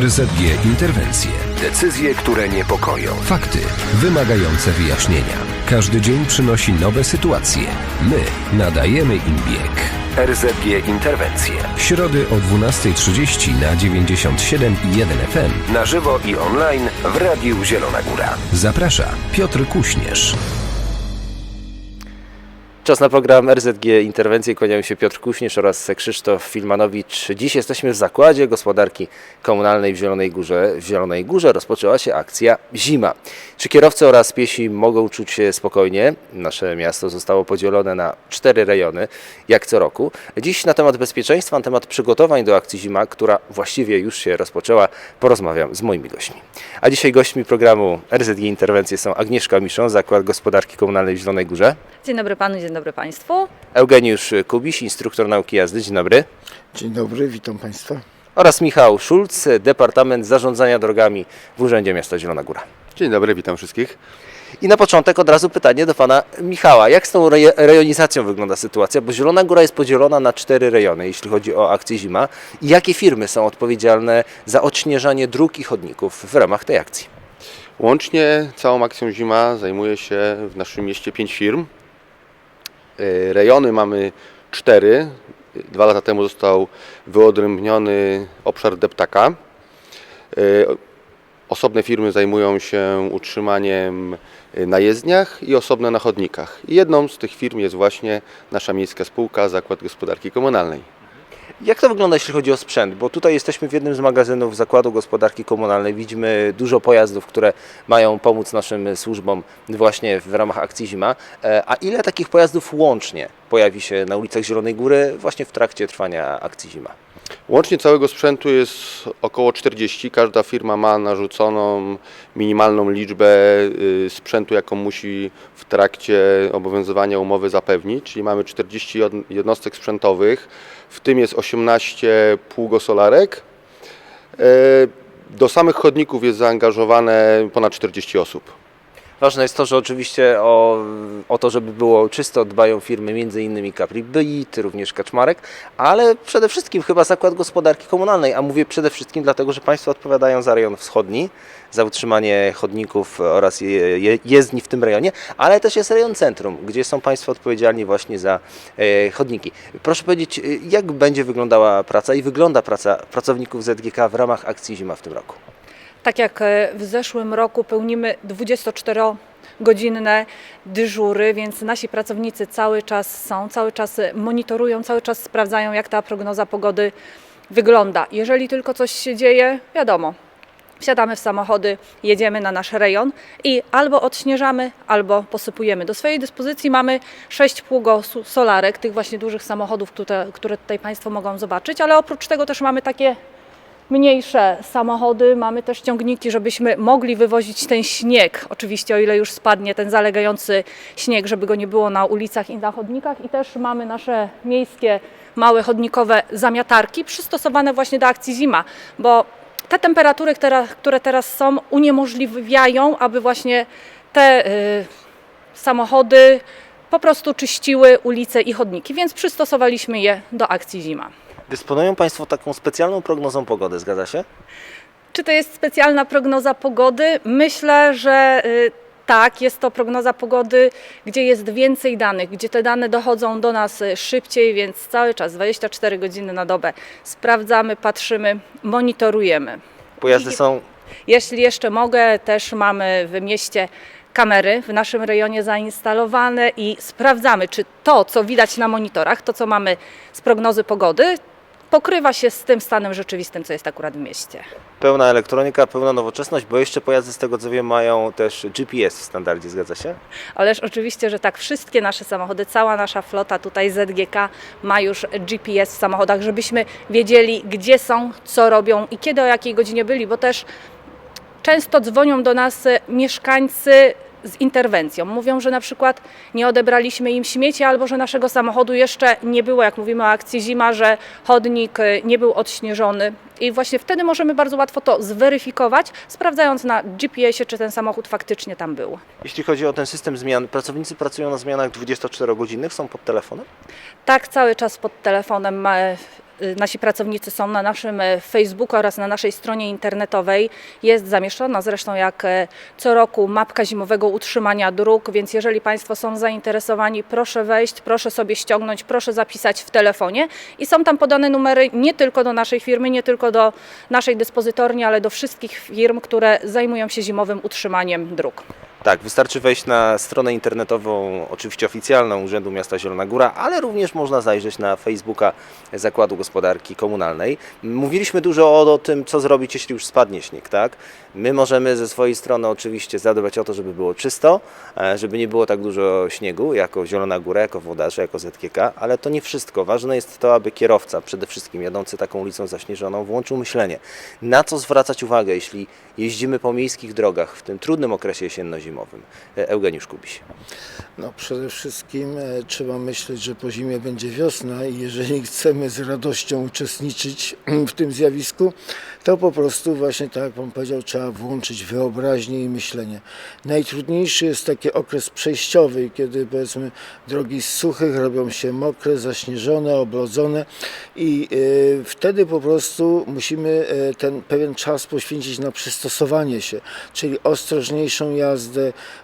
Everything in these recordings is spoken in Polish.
RZG Interwencje. Decyzje, które niepokoją. Fakty wymagające wyjaśnienia. Każdy dzień przynosi nowe sytuacje. My nadajemy im bieg. RZG Interwencje. Środy o 12.30 na 97 i 1 FM. Na żywo i online w Radiu Zielona Góra. Zaprasza Piotr Kuśnierz. Czas na program RZG Interwencje. Kłaniają się Piotr Kuśnierz oraz Krzysztof Filmanowicz. Dziś jesteśmy w Zakładzie Gospodarki Komunalnej w Zielonej Górze. W Zielonej Górze rozpoczęła się akcja Zima. Czy kierowcy oraz piesi mogą czuć się spokojnie? Nasze miasto zostało podzielone na cztery rejony, jak co roku. Dziś na temat bezpieczeństwa, na temat przygotowań do akcji Zima, która właściwie już się rozpoczęła, porozmawiam z moimi gośćmi. A dzisiaj gośćmi programu RZG Interwencje są Agnieszka Miszon, Zakład Gospodarki Komunalnej w Zielonej Górze. Dzień dobry panu, dzień dobry państwu. Eugeniusz Kubiś, instruktor nauki jazdy. Dzień dobry. Dzień dobry, witam Państwa. Oraz Michał Szulc, Departament Zarządzania Drogami w Urzędzie Miasta Zielona Góra. Dzień dobry, witam wszystkich. I na początek od razu pytanie do pana Michała. Jak z tą rejonizacją wygląda sytuacja? Bo Zielona Góra jest podzielona na cztery rejony, jeśli chodzi o akcję Zima. I jakie firmy są odpowiedzialne za odśnieżanie dróg i chodników w ramach tej akcji? Łącznie całą akcją Zima zajmuje się w naszym mieście pięć firm. Y, Rejony mamy cztery. Dwa lata temu został wyodrębniony obszar deptaka. Y, Osobne firmy zajmują się utrzymaniem na jezdniach i osobne na chodnikach. I jedną z tych firm jest właśnie nasza miejska spółka Zakład Gospodarki Komunalnej. Jak to wygląda, jeśli chodzi o sprzęt? Bo tutaj jesteśmy w jednym z magazynów Zakładu Gospodarki Komunalnej. Widzimy dużo pojazdów, które mają pomóc naszym służbom właśnie w ramach akcji Zima. E, A ile takich pojazdów łącznie pojawi się na ulicach Zielonej Góry właśnie w trakcie trwania akcji Zima? Łącznie całego sprzętu jest około 40. Każda firma ma narzuconą minimalną liczbę y, sprzętu, jaką musi w trakcie obowiązywania umowy zapewnić. Czyli mamy 40 jed- jednostek sprzętowych, w tym jest 18 pługosolarek. Y, Do samych chodników jest zaangażowane ponad 40 osób. Ważne jest to, że oczywiście o, o to, żeby było czysto, dbają firmy m.in. Capri Byt, również Kaczmarek, ale przede wszystkim chyba Zakład Gospodarki Komunalnej, a mówię przede wszystkim dlatego, że Państwo odpowiadają za rejon wschodni, za utrzymanie chodników oraz je, je, jezdni w tym rejonie, ale też jest rejon centrum, gdzie są Państwo odpowiedzialni właśnie za e, chodniki. Proszę powiedzieć, e, jak będzie wyglądała praca i wygląda praca pracowników ZGK w ramach akcji Zima w tym roku? Tak jak e, w zeszłym roku pełnimy 24-godzinne dyżury, więc nasi pracownicy cały czas są, cały czas monitorują, cały czas sprawdzają, jak ta prognoza pogody wygląda. Jeżeli tylko coś się dzieje, wiadomo, wsiadamy w samochody, jedziemy na nasz rejon i albo odśnieżamy, albo posypujemy. Do swojej dyspozycji mamy sześć pługosolarek, tych właśnie dużych samochodów, które, które tutaj Państwo mogą zobaczyć, ale oprócz tego też mamy takie mniejsze samochody, mamy też ciągniki, żebyśmy mogli wywozić ten śnieg, oczywiście o ile już spadnie ten zalegający śnieg, żeby go nie było na ulicach i na chodnikach. I też mamy nasze miejskie małe chodnikowe zamiatarki przystosowane właśnie do akcji zima, bo te temperatury, które, teraz są uniemożliwiają, aby właśnie te y, samochody po prostu czyściły ulice i chodniki, więc przystosowaliśmy je do akcji zima. Dysponują Państwo taką specjalną prognozą pogody, zgadza się? Czy to jest specjalna prognoza pogody? Myślę, że y, tak, jest to prognoza pogody, gdzie jest więcej danych, gdzie te dane dochodzą do nas y, szybciej, więc cały czas 24 godziny na dobę sprawdzamy, patrzymy, monitorujemy. Pojazdy są Jeśli jeszcze mogę, też mamy w mieście kamery w naszym rejonie zainstalowane i sprawdzamy, czy to, co widać na monitorach, to, co mamy z prognozy pogody, pokrywa się z tym stanem rzeczywistym, co jest akurat w mieście. pełna elektronika, pełna nowoczesność, bo jeszcze pojazdy z tego co wiem mają też GPS w standardzie, zgadza się? Ależ oczywiście, że tak, wszystkie nasze samochody, cała nasza flota tutaj ZGK ma już GPS w samochodach, żebyśmy wiedzieli, gdzie są, co robią i kiedy, o jakiej godzinie byli, bo też często dzwonią do nas mieszkańcy z interwencją. Mówią, że na przykład nie odebraliśmy im śmieci albo że naszego samochodu jeszcze nie było, jak mówimy o akcji zima, że chodnik e, nie był odśnieżony. I właśnie wtedy możemy bardzo łatwo to zweryfikować, sprawdzając na GPS-ie, czy ten samochód faktycznie tam był. Jeśli chodzi o ten system zmian, pracownicy pracują na zmianach 24-godzinnych, są pod telefonem? Tak, cały czas pod telefonem. Y, nasi pracownicy są na naszym e, Facebooku oraz na naszej stronie internetowej. Jest zamieszczona zresztą jak e, co roku mapka zimowego utrzymania dróg, więc jeżeli Państwo są zainteresowani, proszę wejść, proszę sobie ściągnąć, proszę zapisać w telefonie i są tam podane numery nie tylko do naszej firmy, nie tylko do naszej dyspozytorni, ale do wszystkich firm, które zajmują się zimowym utrzymaniem dróg. Tak, wystarczy wejść na stronę internetową, oczywiście oficjalną Urzędu Miasta Zielona Góra, ale również można zajrzeć na Facebooka Zakładu Gospodarki Komunalnej. Mówiliśmy dużo o, o tym, co zrobić, jeśli już spadnie śnieg, tak? My możemy ze swojej strony oczywiście zadbać o to, żeby było czysto, e, żeby nie było tak dużo śniegu, jako Zielona Góra, jako wodarze, jako ZGK, ale to nie wszystko. Ważne jest to, aby kierowca, przede wszystkim jadący taką ulicą zaśnieżoną, włączył myślenie. Na co zwracać uwagę, jeśli jeździmy po miejskich drogach w tym trudnym okresie jesienno-zimowym? E, Eugeniusz Kubiś. No, przede wszystkim e, trzeba myśleć, że po zimie będzie wiosna i jeżeli chcemy z radością uczestniczyć w tym zjawisku, to po prostu właśnie tak jak Pan powiedział, trzeba włączyć wyobraźnię i myślenie. Najtrudniejszy jest taki okres przejściowy, kiedy powiedzmy drogi z suchych robią się mokre, zaśnieżone, oblodzone i e, wtedy po prostu musimy ten pewien czas poświęcić na przystosowanie się, czyli ostrożniejszą jazdę,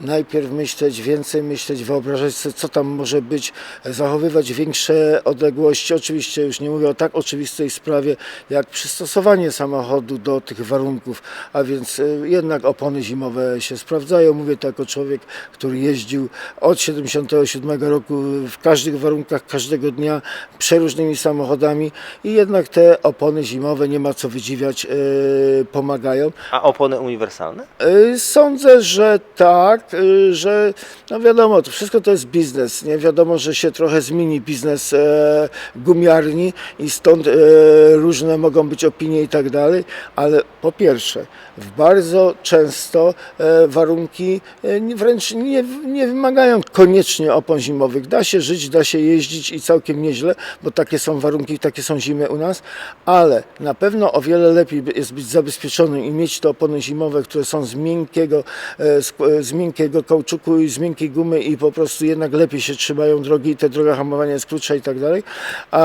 najpierw myśleć, więcej myśleć, wyobrażać sobie, co tam może być, zachowywać większe odległości. Oczywiście już nie mówię o tak oczywistej sprawie, jak przystosowanie samochodu do tych warunków, a więc e, jednak opony zimowe się sprawdzają. Mówię to jako człowiek, który jeździł od 77 roku w każdych warunkach, każdego dnia, przeróżnymi samochodami i jednak te opony zimowe, nie ma co wydziwiać, e, pomagają. A opony uniwersalne? Y, Sądzę, że tak, y, że no wiadomo, to wszystko to jest biznes, nie wiadomo, że się trochę zmieni biznes e, gumiarni i stąd e, różne mogą być opinie i tak dalej, ale po pierwsze, w bardzo często e, warunki e, wręcz nie, nie wymagają koniecznie opon zimowych. Da się żyć, da się jeździć i całkiem nieźle, bo takie są warunki, takie są zimy u nas, ale na pewno o wiele lepiej jest być zabezpieczonym i mieć te opony zimowe, które są z miękkiego, e, sk- z miękkiego kauczuku i z miękkiej gumy i po prostu jednak lepiej się trzymają drogi i ta droga hamowania jest krótsza i tak dalej. A,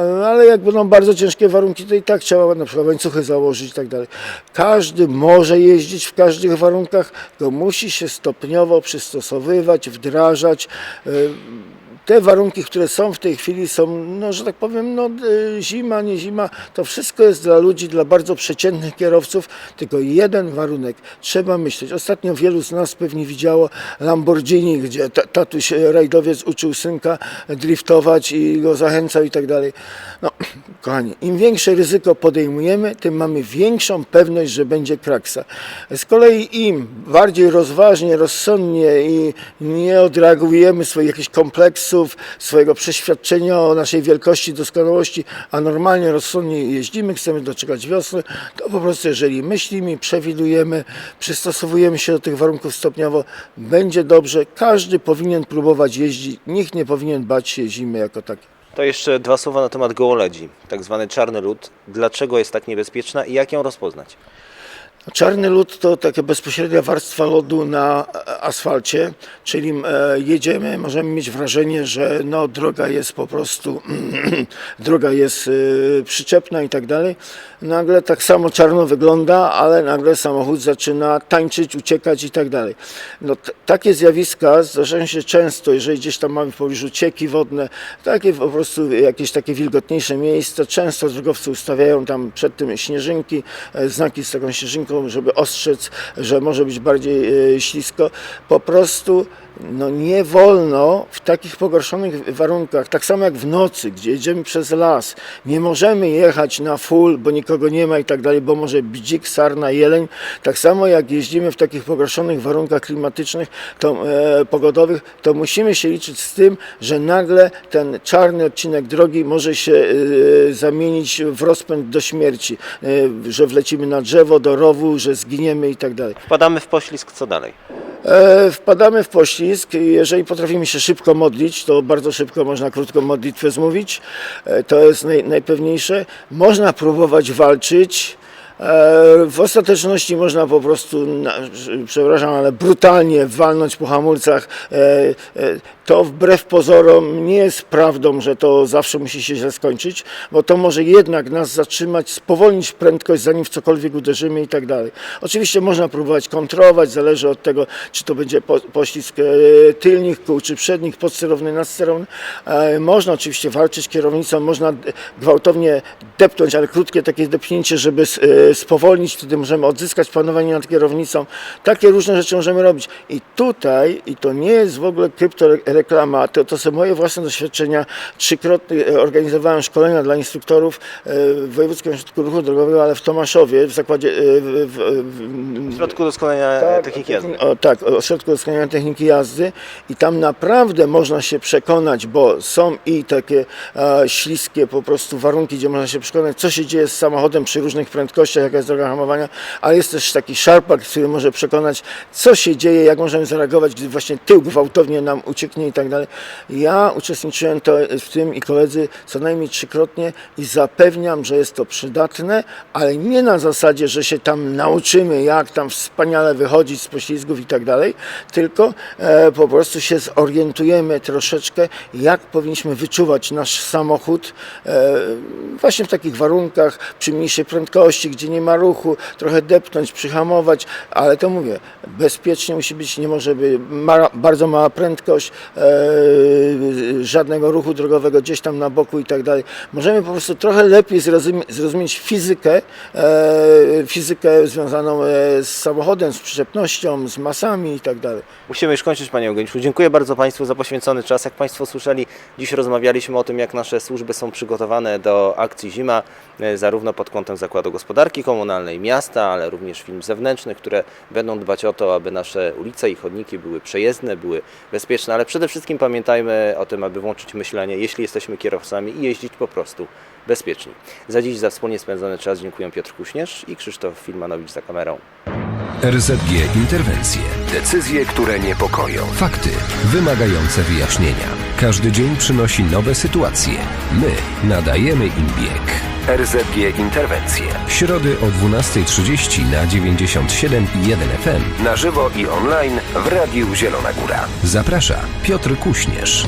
ale jak będą bardzo ciężkie warunki, to i tak trzeba na przykład łańcuchy założyć i tak dalej. Każdy może jeździć w każdych warunkach, to musi się stopniowo przystosowywać, wdrażać. e, te warunki, które są w tej chwili są, no, że tak powiem, no, zima, nie zima, to wszystko jest dla ludzi, dla bardzo przeciętnych kierowców, tylko jeden warunek, trzeba myśleć. Ostatnio wielu z nas pewnie widziało Lamborghini, gdzie ta- tatuś rajdowiec uczył synka driftować i go zachęcał i tak dalej. No, kochani, im większe ryzyko podejmujemy, tym mamy większą pewność, że będzie kraksa. Z kolei im bardziej rozważnie, rozsądnie i nie odreagujemy swoich jakichś kompleksów, swojego przeświadczenia o naszej wielkości, doskonałości, a normalnie, rozsądnie jeździmy, chcemy doczekać wiosny, to po prostu jeżeli myślimy, przewidujemy, przystosowujemy się do tych warunków stopniowo, będzie dobrze. Każdy powinien próbować jeździć, nikt nie powinien bać się zimy jako takiej. To jeszcze dwa słowa na temat gołoledzi, tak zwany czarny lód. Dlaczego jest tak niebezpieczna i jak ją rozpoznać? Czarny lód to taka bezpośrednia warstwa lodu na asfalcie, czyli e, jedziemy, możemy mieć wrażenie, że no, droga jest po prostu, droga jest e, przyczepna i tak dalej. Nagle tak samo czarno wygląda, ale nagle samochód zaczyna tańczyć, uciekać i tak dalej. No, takie zjawiska zdarzają się często, jeżeli gdzieś tam mamy w pobliżu cieki wodne, takie po prostu jakieś takie wilgotniejsze miejsca. Często drogowcy ustawiają tam przed tym śnieżynki, e, znaki z taką śnieżynką, żeby ostrzec, że może być bardziej e, ślisko. Po prostu no nie wolno w takich pogorszonych warunkach, tak samo jak w nocy, gdzie jedziemy przez las, nie możemy jechać na full, bo nikogo nie ma i tak dalej, bo może być dzik, sarna, jeleń. Tak samo jak jeździmy w takich pogorszonych warunkach klimatycznych, to, e, pogodowych, to musimy się liczyć z tym, że nagle ten czarny odcinek drogi może się e, zamienić w rozpęd do śmierci, e, że wlecimy na drzewo, do rowu, że zginiemy i tak dalej. Wpadamy w poślizg, co dalej? E, wpadamy w poślizg. Jeżeli potrafimy się szybko modlić, to bardzo szybko można krótką modlitwę zmówić. E, to jest naj, najpewniejsze. Można próbować walczyć. E, W ostateczności można po prostu, przepraszam, ale brutalnie walnąć po hamulcach. To wbrew pozorom nie jest prawdą, że to zawsze musi się źle skończyć, bo to może jednak nas zatrzymać, spowolnić prędkość, zanim w cokolwiek uderzymy i tak dalej. Oczywiście można próbować kontrolować, zależy od tego, czy to będzie po, poślizg e, tylnych kół, czy przednich, podsterowny, nadsterowny. E, można oczywiście walczyć kierownicą, można gwałtownie depnąć, ale krótkie takie depnięcie, żeby e, spowolnić, wtedy możemy odzyskać panowanie nad kierownicą. Takie różne rzeczy możemy robić. I tutaj, i to nie jest w ogóle kryptoreklama, to, to są moje własne doświadczenia. Trzykrotnie e, organizowałem szkolenia dla instruktorów e, w Wojewódzkim Ośrodku Ruchu Drogowego, ale w Tomaszowie, w zakładzie, e, w, w, w, W środku doskonalenia tak, techniki jazdy. O, tak, ośrodku doskonalenia techniki jazdy i tam naprawdę można się przekonać, bo są i takie e, śliskie po prostu warunki, gdzie można się przekonać, co się dzieje z samochodem przy różnych prędkościach, jaka jest droga hamowania, ale jest też taki szarpak, który może przekonać, co się dzieje, jak możemy zareagować, gdy właśnie tył gwałtownie nam ucieknie i tak dalej. Ja uczestniczyłem to, w tym i koledzy co najmniej trzykrotnie i zapewniam, że jest to przydatne, ale nie na zasadzie, że się tam nauczymy, jak tam wspaniale wychodzić z poślizgów i tak dalej, tylko e, po prostu się zorientujemy troszeczkę, jak powinniśmy wyczuwać nasz samochód e, właśnie w takich warunkach, przy mniejszej prędkości, gdzie nie ma ruchu, trochę depnąć, przyhamować, ale to mówię, bezpiecznie musi być, nie może być ma, bardzo mała prędkość, e, żadnego ruchu drogowego gdzieś tam na boku i tak dalej. Możemy po prostu trochę lepiej zrozumie, zrozumieć fizykę, fizykę związaną e, z samochodem, z przyczepnością, z masami i tak dalej. Musimy już kończyć, Panie Eugeniuszu. Dziękuję bardzo Państwu za poświęcony czas. Jak Państwo słyszeli, dziś rozmawialiśmy o tym, jak nasze służby są przygotowane do akcji Zima, e, zarówno pod kątem Zakładu Gospodarki Komunalnej, miasta, ale również firm zewnętrznych, które będą dbać o to, aby nasze ulice i chodniki były przejezdne, były bezpieczne, ale przede wszystkim pamiętajmy o tym, aby włączyć myślenie, jeśli jesteśmy kierowcami i jeździć po prostu bezpiecznie. Za dziś, za wspólnie spędzony czas dziękuję Piotr Kuśnierz i Krzysztof Filmanowicz za kamerą. RZG Interwencje. Decyzje, które niepokoją. Fakty wymagające wyjaśnienia. Każdy dzień przynosi nowe sytuacje. My nadajemy im bieg. RZG Interwencje. Środy o 12.30 na 97 i 1 FM. Na żywo i online w Radiu Zielona Góra. Zaprasza Piotr Kuśnierz.